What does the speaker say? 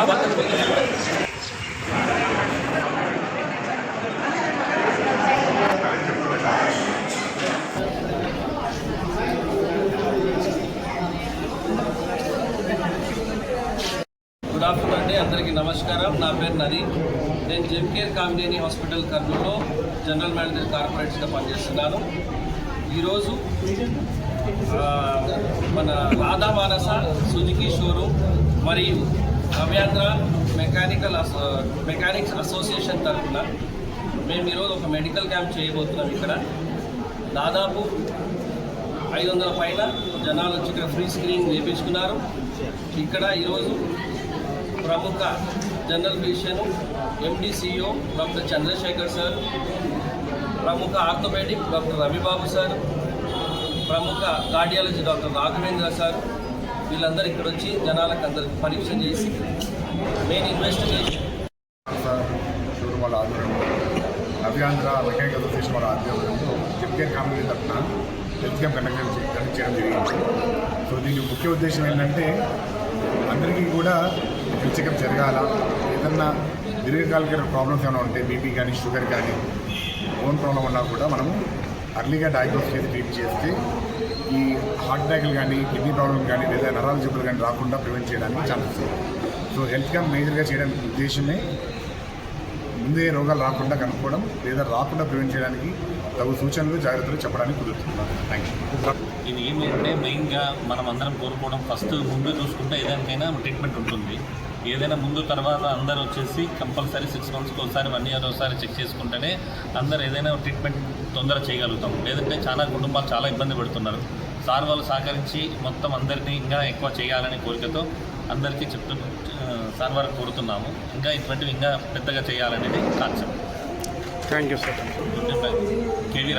Good afternoon అండి. అందరికీ నమస్కారం. నా పేరు నది నేను జెమ్కేర్ కామినేని హాస్పిటల్ కర్నూలులో జనరల్ మేనేజర్ కార్పొరేట్స్గా పనిచేస్తున్నాను. ఈరోజు మన రాధా మానస సుజుకి షోరూమ్ మరియు అభ్యాంధ్ర మెకానికల్ అసో మెకానిక్స్ అసోసియేషన్ తరఫున మేము ఈరోజు ఒక మెడికల్ క్యాంప్ చేయబోతున్నాం ఇక్కడ. దాదాపు ఐదు వందల పైన జనాలు వచ్చి ఇక్కడ ఫ్రీ స్క్రీనింగ్ వేయించుకున్నారు ఇక్కడ ఈరోజు ప్రముఖ జనరల్ ఫిజిషియన్ ఎండిసిఓ డాక్టర్ చంద్రశేఖర్ సార్ ప్రముఖ ఆర్థోపెడిక్ డాక్టర్ రవిబాబు సార్ ప్రముఖ కార్డియాలజీ డాక్టర్ రాఘవేంద్ర సార్ వీళ్ళందరూ ఇక్కడ వచ్చి జనాలకు అందరికి పరీక్ష చేసి మెయిన్ ఇన్వెస్టిగేషన్ వాళ్ళ ఆధ్వర్యంలో నవ్యాంధ్ర మెకానిక్ అసోసియేషన్ వాళ్ళ ఆధ్వర్యంలో జిప్కేర్ కంపెనీ తరఫున హెల్త్ క్యాంప్ కండక్ట్ కండక్ట్ చేయడం జరిగింది. సో దీని ముఖ్య ఉద్దేశం ఏంటంటే అందరికీ కూడా హెల్త్ చెకప్ జరగాల. ఏదన్నా దీర్ఘకాలిక ప్రాబ్లమ్స్ ఏమైనా ఉంటే బీపీ కానీ షుగర్ కానీ ఓన్ ప్రాబ్లం ఉన్నా కూడా మనము అర్లీగా డయాగ్నోస్ చేసి ట్రీట్ చేస్తే ఈ హార్ట్ అటాక్లు కానీ కిడ్నీ ప్రాబ్లం కానీ లేదా నరాల జబ్బులు కానీ రాకుండా ప్రివెంట్ చేయడానికి ఛాన్సెస్ సో హెల్త్ క్యాంప్ మేజర్గా చేయడానికి ఉద్దేశమే ముందే రోగాలు రాకుండా కనుక్కోవడం లేదా రాకుండా ప్రివెంట్ చేయడానికి తగు సూచనలు జాగ్రత్తలు చెప్పడానికి కుదురుతున్నాను థ్యాంక్ యూ ఇది అంటే మెయిన్గా మనం అందరం కోరుకోవడం ఫస్ట్ ముందు చూసుకుంటే ఏదానికైనా ట్రీట్మెంట్ ఉంటుంది. ఏదైనా ముందు తర్వాత అందరు వచ్చేసి కంపల్సరీ సిక్స్ మంత్స్కి ఒకసారి వన్ ఇయర్ ఒకసారి చెక్ చేసుకుంటేనే అందరు ఏదైనా ట్రీట్మెంట్ తొందర చేయగలుగుతాం. లేదంటే చాలా కుటుంబాలు చాలా ఇబ్బంది పడుతున్నారు. సార్ వాళ్ళు సహకరించి మొత్తం అందరినీ ఇంకా ఎక్కువ చేయాలనే కోరికతో అందరికీ చెప్తూ సార్ వారికి కోరుతున్నాము. ఇంకా ఇటువంటివి ఇంకా పెద్దగా చేయాలనేది concept. Thank you sir KV